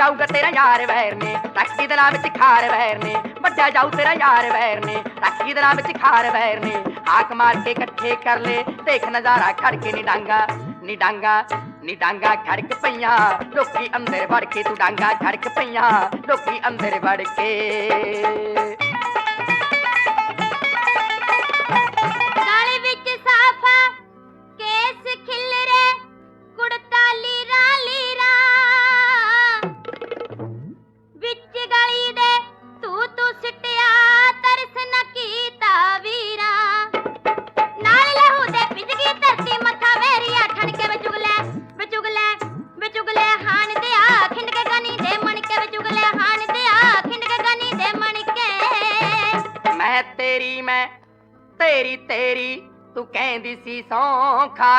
ਜਾਊਗਾ ਤੇਰਾ ਯਾਰ ਵੈਰ ਨੇ, ਰੱਖੀ ਦਿਲਾਂ ਵਿੱਚ ਖਾਰ ਵੈਰ ਨੇ, ਵੱਡਾ ਜਾਊ ਤੇਰਾ ਯਾਰ ਵੈਰ ਨੇ, ਰੱਖੀ ਦਿਲਾਂ ਵਿੱਚ ਖਾਰ ਵੈਰ ਨੇ, ਹਾਕ ਮਾਰ ਕੇ ਇਕੱਠੇ ਕਰ ਲੈ, ਦੇਖ ਨਜ਼ਾਰਾ ਖੜ ਕੇ ਨੀ ਡਾਂਗਾ ਨੀ ਡਾਂਗਾ ਨੀ ਡਾਂਗਾ ਖੜਕ ਪਈਆਂ, ਲੋਕੀ ਅੰਦਰ ਵੜ ਕੇ ਤੂੰ ਡਾਂਗਾ ਖੜਕ ਪਈਆਂ, ਲੋਕੀ ਅੰਦਰ ਵੜ ਕੇ।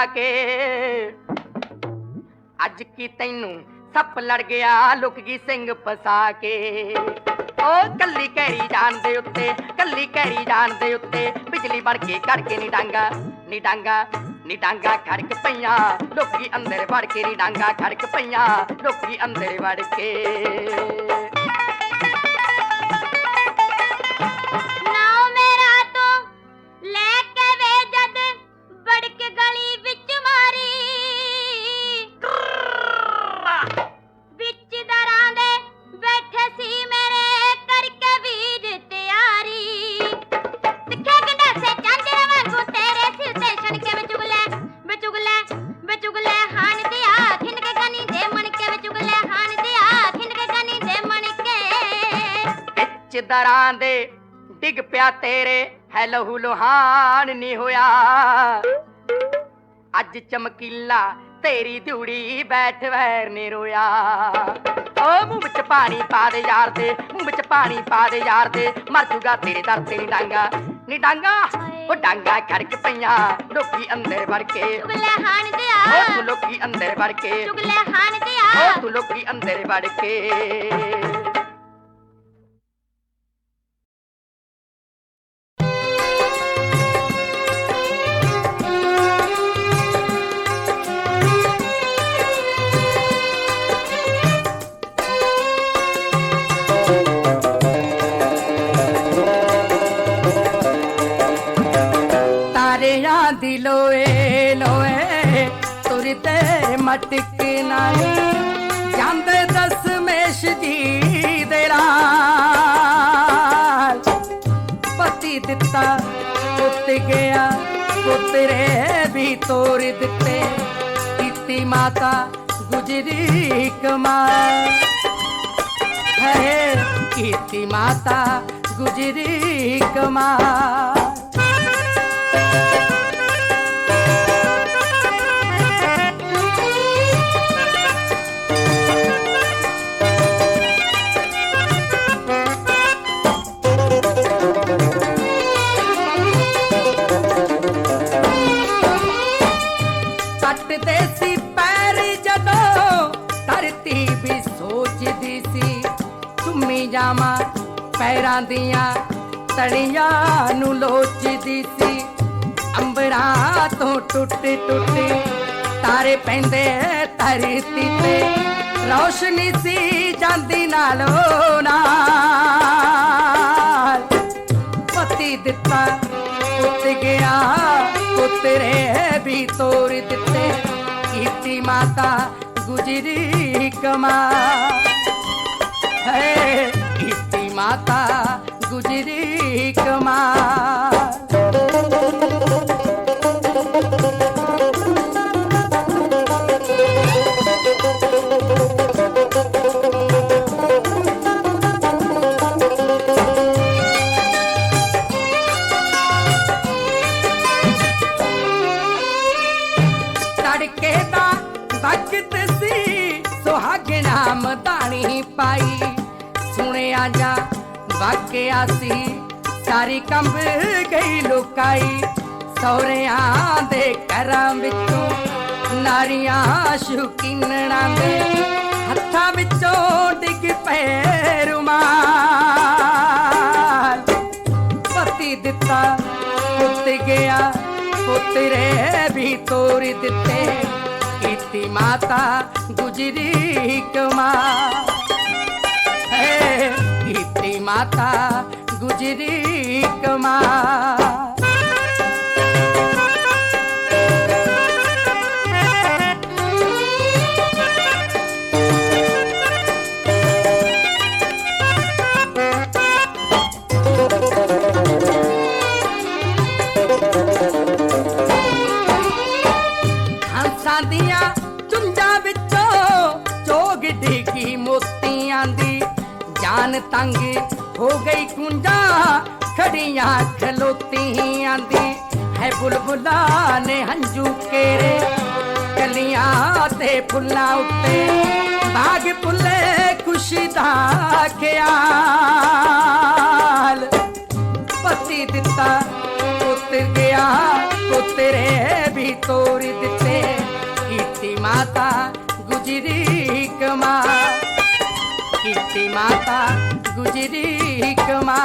ਸੌਂ ਕੇ। ਅੱਜ ਕੀ ਤੈਨੂੰ ਸੱਪ ਲੜ ਗਿਆ, ਲੁਕ ਗਈ ਸਿੰਘ ਫਸਾ ਕੇ। ਓ ਕੱਲੀ ਕਹਿਰੀ ਜਾਣ ਦੇ ਉੱਤੇ, ਕੱਲੀ ਕਹਿਰੀ ਜਾਣ ਦੇ ਉੱਤੇ, ਬਿਜਲੀ ਵੜ ਕੇ ਘੜ ਕੇ ਨੀ ਡਾਂਗਾ ਨੀ ਡਾਂਗਾ ਨੀ ਡਾਂਗਾ ਖੜਕ ਪਈਆਂ। ਲੋਕੀ ਅੰਦਰ ਵੜ ਕੇ ਨੀ ਡਾਂਗਾ ਖੜਕ ਪਈਆਂ। ਲੋਕੀ ਅੰਦਰ ਵੜ ਕੇ। ਦਰਾਂ ਦੇ ਡਿੱਗ ਪਿਆ ਤੇਰੇ ਹੈ ਲਹੂ ਲੋਹਾਨ ਨਹੀਂ ਹੋਇਆ। ਅੱਜ ਚਮਕੀਲਾ ਤੇਰੀ ਧੂੜੀ ਬੈਠ ਵੈਰ ਨੇ ਰੋਇਆ। ਓ ਮੂੰਹ ਵਿੱਚ ਪਾਣੀ ਪਾ ਦੇ ਯਾਰ ਦੇ ਮੂੰਹ ਵਿੱਚ ਪਾਣੀ ਪਾ ਦੇ ਯਾਰ ਦੇ ਮਰ ਜੂਗਾ ਤੇਰੇ ਦਰ ਤੇ ਨੀ ਡਾਂਗਾ। ਨੀ ਡਾਂਗਾ ਉਹ ਡਾਂਗਾ ਖੜਕ ਪਈਆਂ ਲੋਕੀ ਅੰਦਰ ਵੜ ਕੇ। ਚੁਗਲੇ ਹਾਣ ਤੇ ਓ ਆ ਤੂੰ ਲੋਕੀ ਅੰਦਰ ਵੜ ਕੇ। ਚੁਗਲੇ ਹਾਣ ਤੇ ਓ ਆ ਤੂੰ ਲੋਕੀ ਅੰਦਰ ਵੜ ਕੇ। ਤੁਰਤੇ ਮਟਕ ਨਾਲੇ। ਜਾਂਦੇ ਦਸਮੇਸ਼ ਜੀ ਦੇ ਨਾਲ। ਪਤੀ ਦਿੱਤਾ ਪੁੱਤ ਗਿਆ, ਪੁੱਤਰੇ ਵੀ ਤੋਰ ਦਿੱਤੇ। ਕੀਤੀ ਮਾਤਾ ਗੁਜਰੀ ਕਮਾਲ। ਹੈ, ਕੀਤੀ ਮਾਤਾ ਗੁਜਰੀ ਕਮਾਲ। ਜਾਵਾਂ। ਪੈਰਾਂ ਦੀਆਂ ਤਣੀਆਂ ਨੂੰ ਲੋਚਦੀ ਸੀ। ਅੰਬਰਾਂ ਤੋਂ ਟੁੱਟ ਟੁੱਟ ਤਾਰੇ ਪੈਂਦੇ ਧਰਤੀ ਤੇ ਰੌਸ਼ਨੀ ਸੀ ਜਾਂਦੀ ਨਾਲੋਂ ਨਾਲ। ਪਤੀ ਦਿੱਤਾ ਪੁੱਤ ਗਿਆ, ਪੁੱਤਰੇ ਵੀ ਤੋਰ ਦਿੱਤੇ। ਕੀਤੀ ਮਾਤਾ ਗੁਜਰੀ ਕਮਾ ਹੈ ਮਾਤਾ ਗੁਜਰੀ ਕਮਾ ਤੜਕੇ ਦਾ ਵਕਤ ਸੀ ਸੁਹਾਗਣਾ ਮਧਾਣੀ ਪਾਈ। ਵਾਕਿਆ ਸੀ। ਸਾਰੀ ਕੰਬ ਗਈ ਲੁਕਾਈ। ਸੌਰਿਆਂ ਦੇ ਘਰਾਂ ਵਿੱਚੋਂ, ਨਾਰੀਆਂ ਸ਼ੁਕੀਨਣਾ ਦੇ ਹੱਥਾਂ ਵਿੱਚੋਂ ਡਿੱਗ ਪਏ ਰੁਮਾਲ। ਪਤੀ ਦਿੱਤਾ, ਪੁੱਤ ਗਿਆ, ਪੁੱਤਰੇ ਵੀ ਤੋਰ ਦਿੱਤੇ। ਕੀਤੀ ਮਾਤਾ ਗੁਜਰੀ ਕਮਾ ਹੈ ਕੀਤੀ ਮਾਤਾ ਗੁਜਰੀ ਕਮਾ ਨੇ ਹੰਝੂ ਕੇਰੇ ਕਲੀਆਂ ਤੇ ਫੁੱਲਾਂ ਉੱਤੇ, ਬਾਗ ਫੁੱਲੇ ਖੁਸ਼ੀ ਦਾ ਖਿਆਲ। ਪਤੀ ਦਿੱਤਾ, ਪੁੱਤਰ ਗਿਆ, ਪੁੱਤਰੇ ਵੀ ਤੋਰ ਦਿੱਤੇ, ਕੀਤੀ ਮਾਤਾ ਗੁਜਰੀ ਕਮਾ ਕੀਤੀ ਮਾਤਾ ਗੁਜਰੀ ਕਮਾ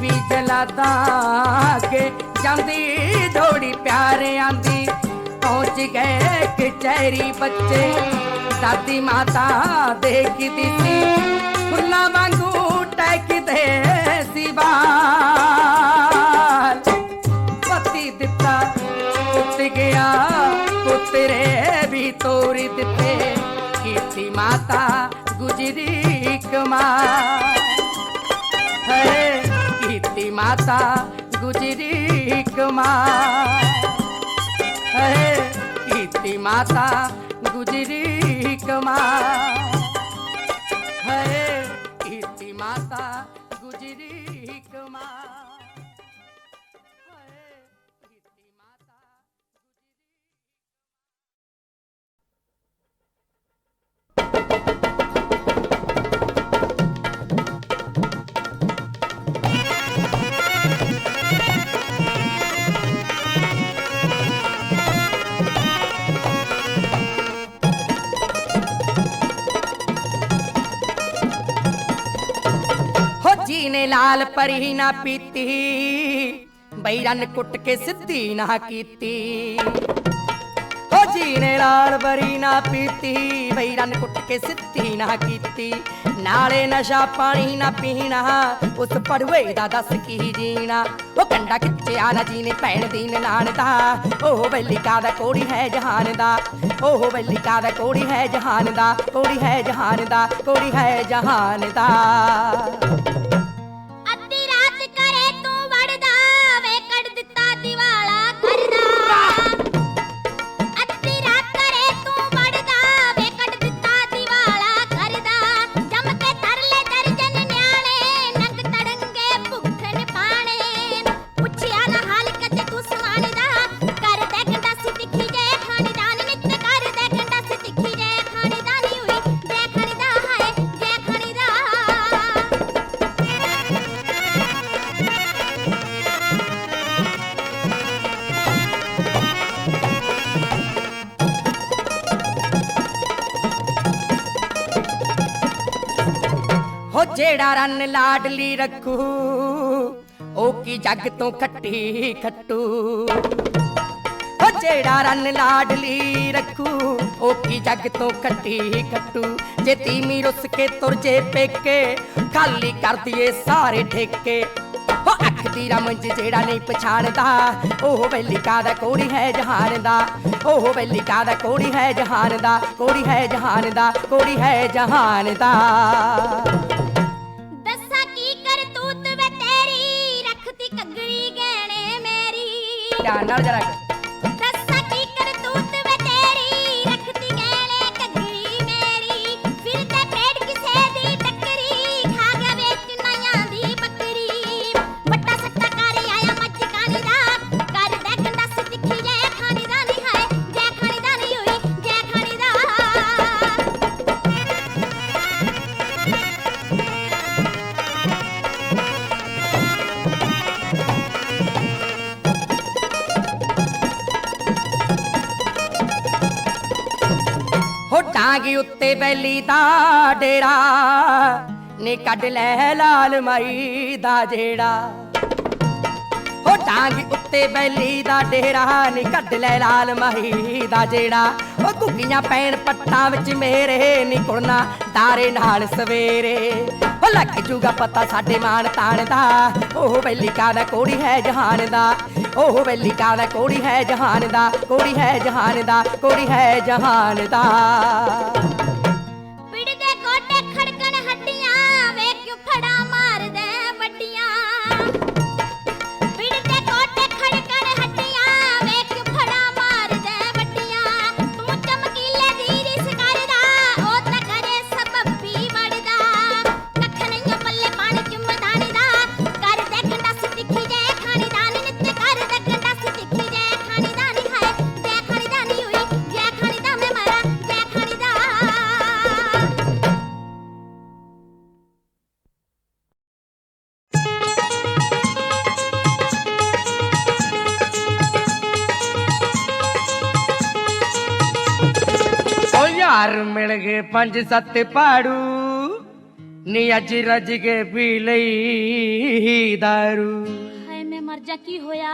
ਵੀ ਜਲਾਦਾ ਕੇ ਜਾਂਦੀ ਢੋੜੀ ਪਿਆਰਿਆਂ ਦੀ ਪਹੁੰਚ ਗਏ ਕਚਹਿਰੀ ਬੱਚੇ। ਦਾਦੀ ਮਾਤਾ ਦੇਖਦੀ ਸੀ, ਫੁੱਲਾਂ ਵਾਂਗੂ ਟੈਕਦੇ ਸੀ ਬਾਲ ਪਤੀ ਦਿੱਤਾ ਪੁੱਤ ਗਿਆ ਪੁੱਤਰੇ ਵੀ ਤੋਰੀ ਦਿੱਤੇ। ਕੀਤੀ ਮਾਤਾ ਗੁਜਰੀ ਕਮਾ ਕੀਤੀ ਮਾਤਾ ਗੁਜਰੀ ਕਮਾ ਹੈ ਕੀਤੀ ਮਾਤਾ ਗੁਜਰੀ ਕਮਾ ਹੈ ਕੀਤੀ ਮਾਤਾ ਗੁਜਰੀ ਕਮਾ ਨੇ ਪਰੀ ਨਾ ਪੀਤੀ ਬਈ ਕੁੱਟ ਕੇ ਸਿੱਧੀ ਨਾ ਕੀਤੀ। ਹੋ ਜੀ ਨੇ ਲਾਲ ਪਰੀ ਨਾ ਪੀਤੀ ਬਈ ਕੁੱਟ ਕੇ ਸਿੱਧੀ ਨਾ ਕੀਤੀ। ਨਾਲੇ ਨਸ਼ਾ ਪਾਣੀ ਨਾ ਪੀਣਾ, ਉਸ ਪੜਵੇ ਦਾ ਦੱਸ ਕੀ ਜੀਣਾ। ਉਹ ਕੰਡਾ ਖਿੱਚਿਆ ਨਾ ਜੀ ਨੇ ਭੈਣ ਦੀ ਨਾਨ ਦਾ। ਉਹ ਵੈਲਿਕਾ ਦਾ ਕੋੜੀ ਹੈ ਜਹਾਨ ਦਾ। ਉਹ ਵੈਲਿਕਾ ਦਾ ਕੋੜੀ ਹੈ ਜਹਾਨ ਦਾ, ਕੋੜੀ ਹੈ ਜਹਾਨ ਦਾ, ਕੋੜੀ ਹੈ ਜਹਾਨ ਦਾ। ਲਾਡਲੀ ਰੱਖੂ, ਉਹ ਕੀ ਜੱਗ ਤੋਂ ਖੱਟੀ ਖੱਟੂ? ਹੋ ਜਿਹੜਾ ਰਨ ਲਾਡਲੀ ਰੱਖੂ, ਉਹ ਕੀ ਜੱਗ ਤੋਂ ਖੱਟੀ ਖੱਟੂ? ਜੇ ਤੀਮੀ ਰੁੱਸ ਕੇ ਤੁਰ ਜੇ ਪੇਕੇ, ਖਾਲੀ ਕਰ ਦਈਏ ਸਾਰੇ ਠੇਕੇ। ਹੋ ਅੱਖ ਦੀ ਰਮਜ ਜਿਹੜਾ ਨਹੀਂ ਪਛਾਣਦਾ, ਉਹ ਵੈਲਿਕਾ ਦਾ ਕੋੜੀ ਹੈ ਜਹਾਨ ਦਾ। ਉਹ ਵੈਲਿਕਾ ਦਾ ਕੋੜੀ ਹੈ ਜਹਾਨ ਦਾ, ਕੋੜੀ ਹੈ ਜਹਾਨ ਦਾ, ਕੋੜੀ ਹੈ ਜਹਾਨ ਦਾ। ਧਿਆਨ ਨਾਲ ਜਰਾ ਹੋ ਉੱਤੇ ਬੈਲੀ ਦਾ ਡੇਰਾ। ਨੇ ਕੱਢ ਲੈ ਲਾਲ ਮਾਈ ਦਾ ਜਿਹੜਾ ਹੋ ਟਾਂਗੀ ਉੱਤੇ ਬੈਲੀ ਦਾ ਡੇਰਾ, ਨੇ ਕੱਢ ਲੈ ਲਾਲ ਮਾਈ ਦਾ ਜਿਹੜਾ ਉਹ ਘੁੱਗੀਆਂ ਪੈਣ ਪੱਟਾਂ ਵਿੱਚ ਮੇਰੇ, ਨੀ ਕੁੜਨਾ ਤਾਰੇ ਨਾਲ ਸਵੇਰੇ। ਉਹ ਲੱਗ ਜੂਗਾ ਪਤਾ ਸਾਡੇ ਮਾਨ ਤਾਣ ਦਾ, ਉਹ ਬੈਲੀ ਕਾਦਾ ਕੋੜੀ ਹੈ ਜਹਾਨ ਦਾ। ਉਹ ਬੈਲੀ ਕਾਦਾ ਕੋੜੀ ਹੈ ਜਹਾਨ ਦਾ, ਕੋੜੀ ਹੈ ਜਹਾਨ ਦਾ, ਕੋੜੀ ਹੈ ਜਹਾਨ ਦਾ। ਪੰਜ ਸੱਤ ਪਾੜੂ, ਨੀ ਅੱਜ ਰੱਜ ਕੇ ਪੀ ਲਈ ਦਾਰੂ। ਹਾਏ, ਮੈਂ ਮਰ ਜਾ, ਕੀ ਹੋਇਆ?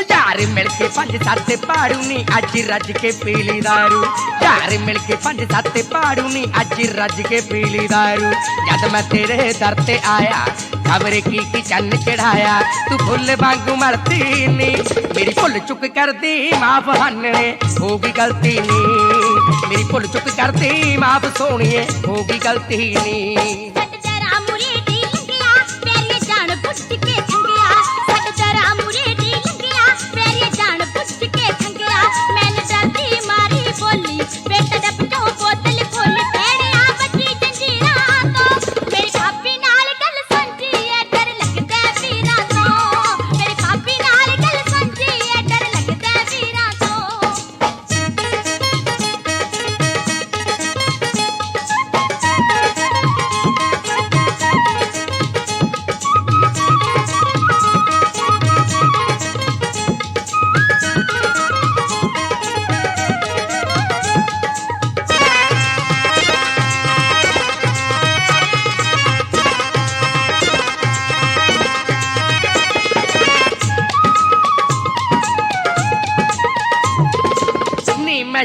ਯਾਰ ਮਿਲ ਕੇ ਪੰਜ ਸੱਤ ਪਾੜੂ ਨੀ ਅੱਜ ਰੱਜ ਕੇ ਪੀ ਲਈ ਦਾਰੂ ਯਾਰ ਮਿਲ ਕੇ ਪੰਜ ਸੱਤ ਪਾੜੂ ਨੀ ਅੱਜ ਰੱਜ ਕੇ ਪੀ ਲਈ ਦਾਰੂ ਜਦ ਮੈਂ ਤੇਰੇ ਦਰ ਤੇ ਆਇਆ ਖਬਰੇ ਕੀ ਕੀ ਚੰਨ ਚੜਾਇਆ ਤੂੰ ਫੁੱਲ ਵਾਂਗੂ ਮਰਦੀ ਨੀ ਮੇਰੀ ਭੁੱਲ ਚੁੱਕ ਕਰਦੀ ਮਾਫ ਹੰਨੇ ਹੋ ਗਈ ਗਲਤੀ ਨੀ ਮੇਰੀ ਭੁੱਲ ਚੁੱਕ ਕਰਦੀ ਮਾਫ ਸੋਣੀਏ ਹੋ ਗਈ ਗਲਤੀ ਨੀ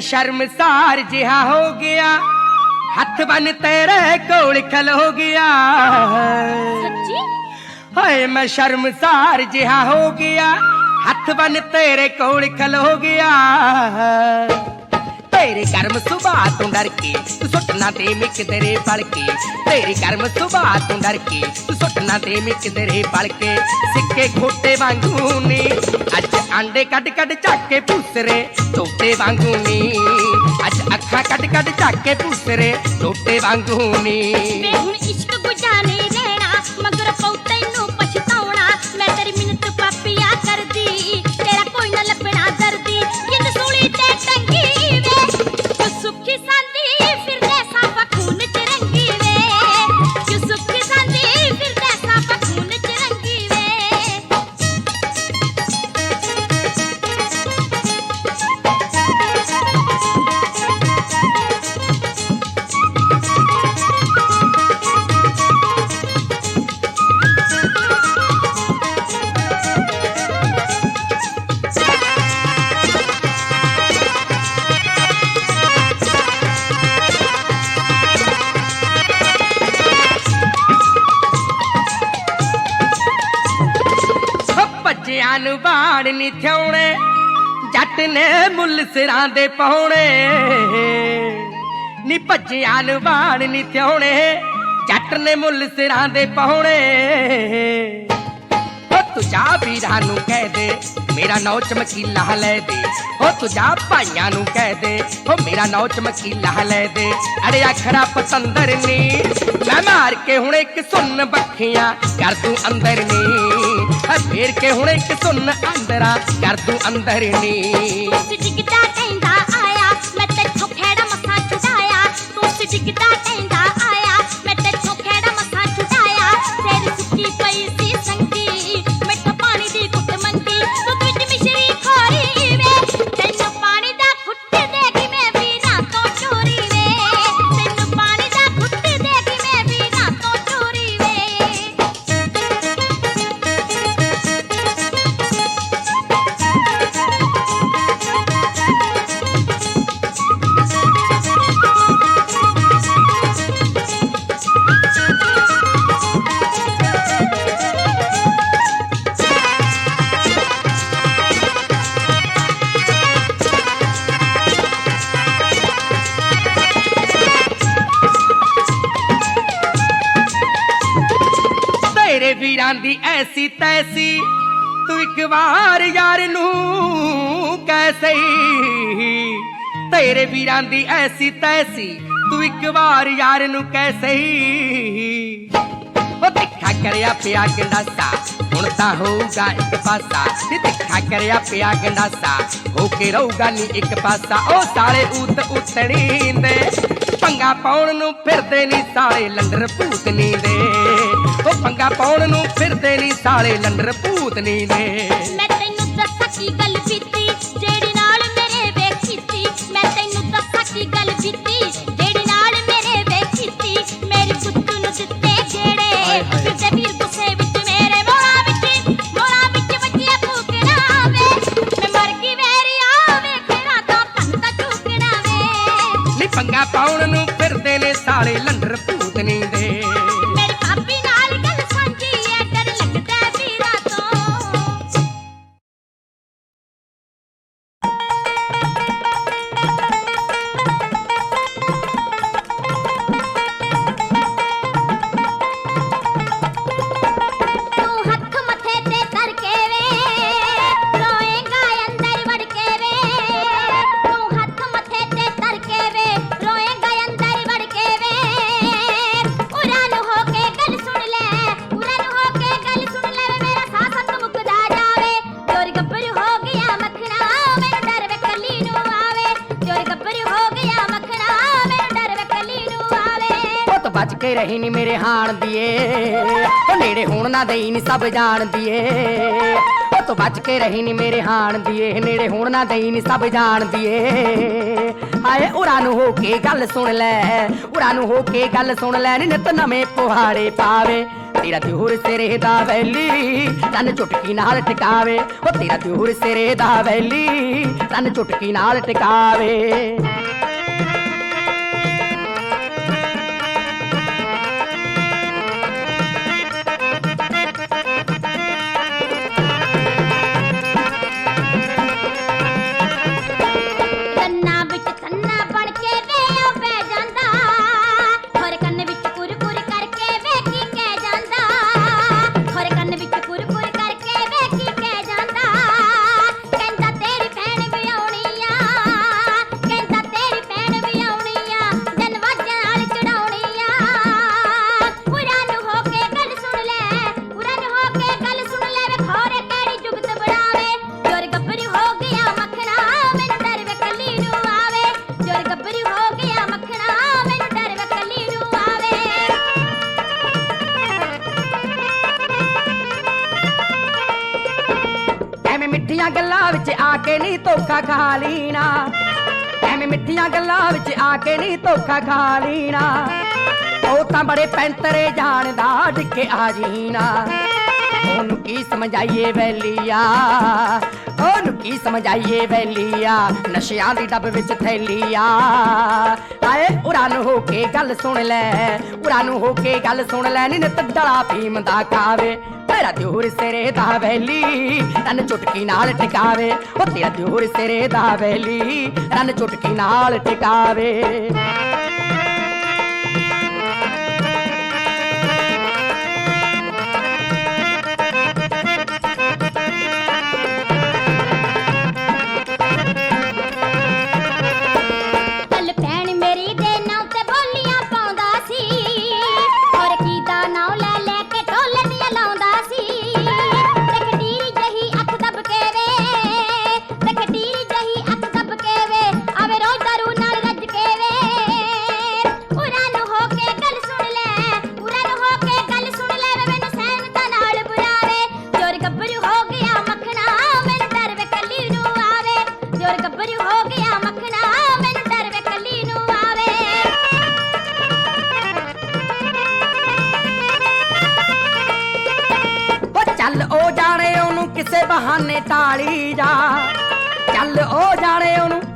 ਨੀ ਮੈਂ ਸ਼ਰਮਸਾਰ ਜਿਹਾ ਹੋ ਗਿਆ ਹੱਥ ਬੰਨ ਤੇਰੇ ਕੋਲ ਖਲੋ ਗਿਆ ਸੱਚੀ ਹਾਏ ਮੈਂ ਸ਼ਰਮਸਾਰ ਜਿਹਾ ਹੋ ਗਿਆ ਹੱਥ ਬੰਨ ਤੇਰੇ ਕੋਲ ਖਲੋ ਗਿਆ ਤੇਰੇ ਕਰਮ ਸੁਭਾਅ ਤੋਂ ਡਰ ਕੇ ਤੂੰ ਸੁੱਟਣਾ ਤੇ ਮਿੱਕ ਤੇਰੇ ਪਲ ਕੇ ਤੇਰੇ ਕਰਮ ਸੁਭਾਅ ਤੋਂ ਡਰ ਕੇ ਤੂੰ ਸੁੱਟਣਾ ਤੇ ਮਿੱਕ ਤੇਰੇ ਪਲ ਕੇ ਸਿੱਕੇ ਖੋਟੇ ਵਾਂਗੂ ਨੀ ਅੱਜ ਆਂਡੇ ਕੱਢ ਕੱਢ ਚੱਕ ਕੇ ਭੂਸਰੇ ਟੋਟੇ ਵਾਂਗੂ ਨੀ ਅੱਜ ਅੱਖਾਂ ਕੱਢ ਕੱਢ ਚੱਕ ਕੇ ਭੂਸਰੇ ਟੋਟੇ ਵਾਂਗੂ ਨੀ ਵੇ ਹੁਣ ਨੂੰ ਬਾਣ ਥਿਉਣੇ ਜੱਟ ਨੇ ਮੁੱਲ ਸਿਰਾਂ ਦੇ ਪਾਉਣੇ। ਨੀ ਭੱਜਿਆਂ ਨੂੰ ਬਾਣ ਥਿਉਣੇ ਜੱਟ ਨੇ ਮੁੱਲ ਸਿਰਾਂ ਦੇ ਪਾਉਣੇ। ਹੋ ਤੂੰ ਵੀਰਾਂ ਨੂੰ ਕਹਿ ਦੇ, ਮੇਰਾ ਨੌ ਚਮਕੀਲਾ ਲੈ ਦੇ। ਹੋ ਤੂੰ ਭਾਈਆਂ ਨੂੰ ਕਹਿ ਦੇ, ਹੋ ਮੇਰਾ ਨੌ ਚਮਕੀਲਾ ਲੈ ਦੇ। ਅੜੇ ਅੱਖਰਾ ਪਤੰਦਰ ਨੀ, ਮੈਂ ਮਾਰ ਕੇ ਹੁਣ ਇੱਕ ਸੁਣ ਬੱਖੀਆਂ ਕਰ ਤੂੰ ਅੰਦਰ ਨੀ। ਫੇਰ ਕੇ ਹੁਣ ਇੱਕ ਸੁੰਨ ਅੰਦਰਾਂ ਕਰ ਤੂੰ ਅੰਦਰ ਨੀ ਤੇਰੇ ਦੀ ਐਸੀ ਤੈਸੀ। ਤੂੰ ਇੱਕ ਵਾਰ ਯਾਰ ਨੂੰ ਕਹਿ ਸਹੀ। ਤੇਰੇ ਵੀਰਾਂ ਦੀ ਐਸੀ ਤੈਸੀ, ਤੂੰ ਇੱਕ ਵਾਰ ਯਾਰ ਨੂੰ ਕਹਿ ਸਹੀ। ਉਹ ਤਿੱਖਾ ਕਰਿਆ ਪਿਆ ਗੰਡਾਸਾ, ਹੁਣ ਤਾਂ ਹੋਊਗਾ ਇੱਕ ਪਾਸਾ। ਨੀ ਤਿੱਖਾ ਕਰਿਆ ਪਿਆ ਗੰਡਾਸਾ, ਹੋ ਕੇ ਰਹੂਗਾ ਨੀ ਇੱਕ ਪਾਸਾ। ਉਹ ਸਾਲੇ ਉਤ ਉਤਣੀ ਦੇ, ਪੰਗਾ ਪਾਉਣ ਨੂੰ ਫਿਰਦੇ ਨੀ ਸਾਲੇ ਲੰਡਰ ਭੂਤਨੀ ਦੇ ਉਹ ਪੰਗਾ ਪਾਉਣ ਨੂੰ ਫਿਰਦੇ ਨੀ ਸਾਲੇ ਲੰਡਰ ਭੂਤ ਭੂਤਨੀ ਦੇ। ਤਾਂ ਬਚ ਮੇਰੇ ਹਾਣ ਦੀਏ। ਉਹ ਨੇੜੇ ਹੋਣ ਨਾ ਦੇਈ ਨੀ ਸਭ ਜਾਣਦੀ ਏ ਉਹ ਤਾਂ ਬਚ ਕੇ ਰਹੀ ਨੀ ਮੇਰੇ ਹਾਣ ਦੀਏ। ਨੇੜੇ ਹੋਣ ਨਾ ਦੇਈ ਨੀ ਸਭ ਜਾਣਦੀ ਏ ਹਾਏ, ਉਰਾਂ ਨੂੰ ਹੋ ਕੇ ਗੱਲ ਸੁਣ ਲੈ। ਉਰਾਂ ਨੂੰ ਹੋ ਕੇ ਗੱਲ ਸੁਣ ਲੈ। ਨੀ ਨਿਤ ਨਵੇਂ ਪੁਹਾੜੇ ਪਾਵੇ। ਤੇਰਾ ਦਿਉਰ ਸਿਰੇ ਦਾ ਵੈਲੀ, ਤਨ ਚੁਟਕੀ ਨਾਲ ਟਿਕਾਵੇ। ਉਹ ਤੇਰਾ ਦਿਉਰ ਸਿਰੇ ਦਾ ਵੈਲੀ, ਤਨ ਚੁਟਕੀ ਨਾਲ ਟਿਕਾਵੇ। ਮਿੱਠੀਆਂ ਗੱਲਾਂ ਵਿੱਚ ਆ ਕੇ ਨਹੀਂ ਧੋਖਾ ਖਾ ਲੀਨਾ ਐਵੇਂ ਮਿੱਠੀਆਂ ਗੱਲਾਂ ਵਿੱਚ ਆ ਕੇ ਨਹੀਂ ਧੋਖਾ ਖਾ ਲੀਨਾ ਉਹ ਤਾਂ ਬੜੇ ਪੈਂਤਰੇ ਜਾਣਦਾ ਡਿੱਕੇ ਆ ਜੀਨਾ ਉਹਨੂੰ ਕੀ ਸਮਝਾਈਏ ਵੈਲੀਆ? ਉਹਨੂੰ ਕੀ ਸਮਝਾਈਏ ਵੈਲੀਆ? ਨਸ਼ਿਆਂ ਦੀ ਡੱਬ ਵਿੱਚ ਥੈਲੀਆ। ਆਏ ਉਰਾਂ ਨੂੰ ਹੋ ਕੇ ਗੱਲ ਸੁਣ ਲੈ, ਉਰਾਂ ਹੋ ਕੇ ਗੱਲ ਸੁਣ ਲੈ, ਨੀ ਨਿਤ ਡਲਾ ਭੀਮ ਦਾ ਕਾਵੇ। ਤੇਰਾ ਦਿਉਰ ਸਿਰੇ ਦਾ ਵੈਲੀ। ਤਨ ਚੁਟਕੀ ਨਾਲ ਟਿਕਾਵੇ, ਉਹ ਤੇਰਾ ਦਿਉਰ ਸਿਰੇ ਦਾ ਵੈਲੀ। ਤਨ ਚੁਟਕੀ ਨਾਲ ਟਿਕਾਵੇ।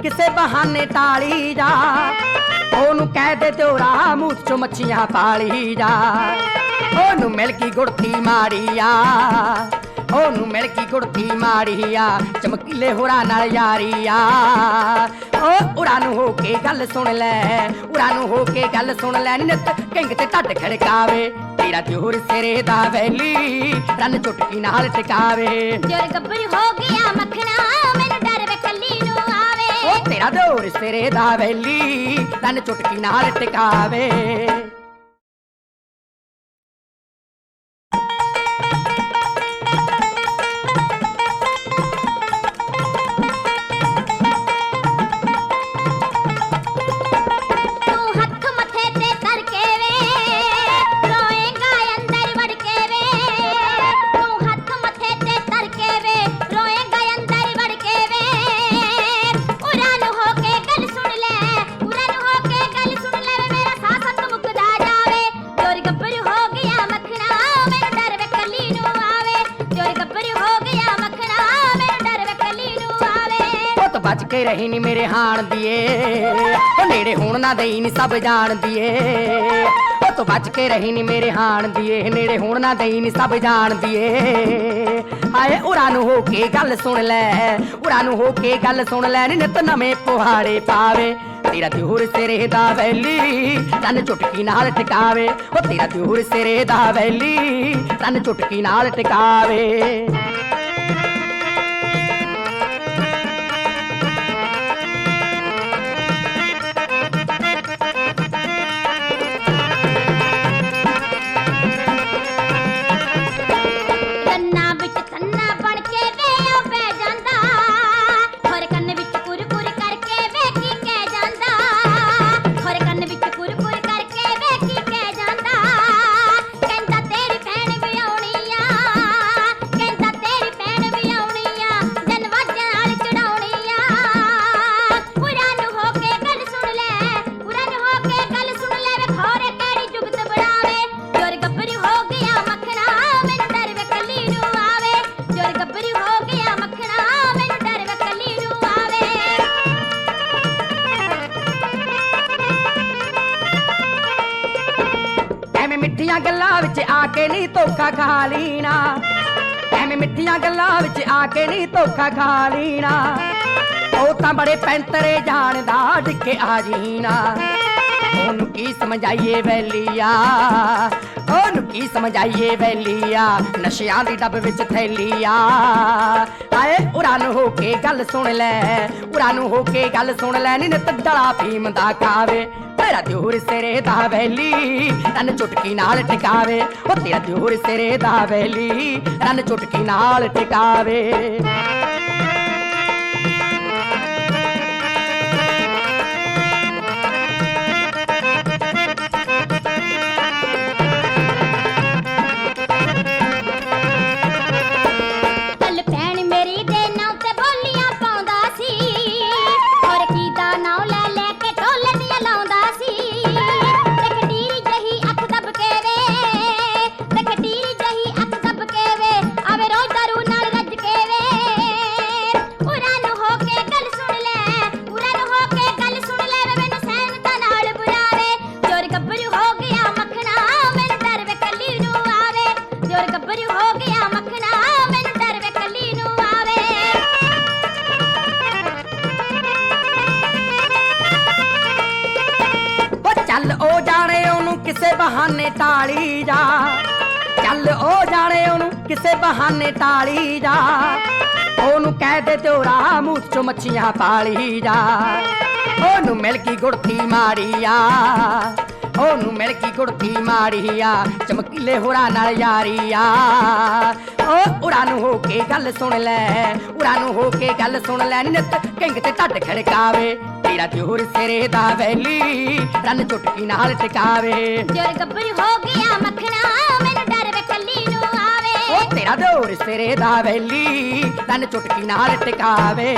ਕਿਸੇ ਬਹਾਨੇ ਟਾਲੀ ਜਾ। ਉਹਨੂੰ ਕਹਿ ਦੇ ਚੋਰਾ ਮੂੰਹ ਚੋਂ ਮੱਛੀਆਂ ਪਾਲੀ ਜਾ। ਉਹਨੂੰ ਮਿਲ ਗਈ ਗੁੜਤੀ ਮਾੜੀਆ ਉਹਨੂੰ ਮਿਲ ਗਈ ਗੁੜਤੀ ਮਾੜੀਆ ਚਮਕੀਲੇ ਹੋਰਾਂ ਨਾਲ ਯਾਰੀਆ ਓ, ਉਰਾਂ ਨੂੰ ਹੋ ਕੇ ਗੱਲ ਸੁਣ ਲੈ, ਉਰਾਂ ਨੂੰ ਹੋ ਕੇ ਗੱਲ ਸੁਣ ਲੈ। ਨਿਤ ਕਿੰਗ ਤੇ ਟੱਟ ਖੜਕਾਵੇ, ਤੇਰਾ ਦਿਉਰ ਸਿਰੇ ਦਾ ਵੈਲੀ। ਰੰਨ ਚੁਟਕੀ ਨਾਲ ਟਿਕਾਵੇ। ਜੋਰ ਗੱਭਰੂ ਹੋ ਗਿਆ ਮੱਖਣਾ। ਆਵੇ ਓ ਸਿਰੇ ਦਾ ਵੈਲੀ ਤਨ ਚੁਟਕੀ ਨਾਲ ਟਿਕਾਵੇ ਨੀ ਮੇਰੇ ਉਹ ਨੇੜੇ ਹੋਣ ਨਾ ਦੇਈ ਨੀ ਸਭ ਜਾਣਦੀ ਏ ਉਹ ਤੂੰ ਬਚ ਕੇ ਰਹੀ ਨੀ ਮੇਰੇ ਹਾਣ ਦੀਏ। ਨੇੜੇ ਹੋਣ ਨਾ ਦੇਈ ਨੀ ਸਭ ਜਾਣਦੀ ਏ ਹਾਏ, ਉਰਾਂ ਨੂੰ ਹੋ ਕੇ ਗੱਲ ਸੁਣ ਲੈ। ਉਰਾਂ ਨੂੰ ਹੋ ਕੇ ਗੱਲ ਸੁਣ ਲੈ। ਨੀ ਨਿਤ ਨਵੇਂ ਪੁਹਾੜੇ ਪਾਵੇ। ਤੇਰਾ ਦਿਉਰ ਸਿਰੇ ਦਾ ਵੈਲੀ ਤਨ ਚੁਟਕੀ ਨਾਲ ਟਿਕਾਵੇ। ਉਹ ਤੇਰਾ ਦਿਉਰ ਸਿਰੇ ਦਾ ਵੈਲੀ ਤਨ ਚੁਟਕੀ ਨਾਲ ਟਿਕਾਵੇ। ਖਾ ਲੀਣਾ। ਐਵੇਂ ਮਿੱਠੀਆਂ ਗੱਲਾਂ ਵਿੱਚ ਆ ਕੇ ਨਹੀਂ ਧੋਖਾ ਖਾ ਲੀਣਾ। ਉਹ ਤਾਂ ਬੜੇ ਪੈਂਤਰੇ ਜਾਣਦਾ ਡਿੱਕੇ ਆ ਜੀਣਾ। ਉਹਨੂੰ ਕੀ ਸਮਝਾਈਏ ਵੈਲੀਆ ਉਹਨੂੰ ਕੀ ਸਮਝਾਈਏ ਵੈਲੀਆ ਨਸ਼ਿਆਂ ਦੀ ਡੱਬ ਵਿੱਚ ਥੈਲੀਆ। ਆਏ ਉਰਾਂ ਨੂੰ ਹੋ ਕੇ ਗੱਲ ਸੁਣ ਲੈ। ਉਰਾਂ ਹੋ ਕੇ ਗੱਲ ਸੁਣ ਲੈ। ਨੀ ਨਿਤ ਡਲਾ ਫੀਮ ਦਾ ਖਾਵੇ ਤੇਰਾ ਦਿਉਰ ਸਿਰੇ ਦਾ ਵੈਲੀ, ਰੰਨ ਚੁਟਕੀ ਨਾਲ ਟਿਕਾਵੇ। ਉਹ ਤੇਰਾ ਦਿਉਰ ਸਿਰੇ ਦਾ ਵੈਲੀ, ਰੰਨ ਚੁਟਕੀ ਨਾਲ ਟਿਕਾਵੇ। ਬਹਾਨੇ ਟਾਲੀ ਜਾ। ਚੱਲ ਉਹ ਜਾਣੇ ਉਹਨੂੰ, ਕਿਸੇ ਬਹਾਨੇ ਟਾਲੀ ਜਾ। ਉਹਨੂੰ ਕਹਿ ਦੇ ਚੋਰਾ ਮੂੰਹ ਚੋਂ ਮੱਛੀਆਂ ਪਾਲੀ ਜਾ। ਉਹਨੂੰ ਮਿਲ ਗਈ ਗੁੜਤੀ ਮਾੜੀਆ ਉਹਨੂੰ ਮਿਲ ਗਈ ਗੁੜਤੀ ਮਾੜੀਆ ਚਮਕੀਲੇ ਹੋਰਾਂ ਨਾਲ ਯਾਰੀਆ ਓ ਉਰਾਂ ਨੂੰ ਹੋ ਕੇ ਗੱਲ ਸੁਣ ਲੈ ਉੜਾ ਨੂੰ ਹੋ ਕੇ ਗੱਲ ਸੁਣ ਲੈ। ਨਿਤ ਕਿੰਗ ਤੇ ਟੱਟ ਖੜਕਾਵੇ। ਤੇਰਾ ਦਿਉਰ ਸਿਰੇ ਦਾ ਵੈਲੀ ਰੰਨ ਚੁਟਕੀ ਨਾਲ ਟਿਕਾਵੇ। ਜੋਰ ਗੱਭਰੂ ਹੋ ਗਿਆ ਮੱਖਣਾ ਮੈਨੂੰ ਡਰ ਵੇ ਕੱਲੀ ਨੂੰ ਆਵੇ। ਉਹ ਤੇਰਾ ਦਿਉਰ ਸਿਰੇ ਦਾ ਵੈਲੀ ਰੰਨ ਚੁਟਕੀ ਨਾਲ ਟਿਕਾਵੇ।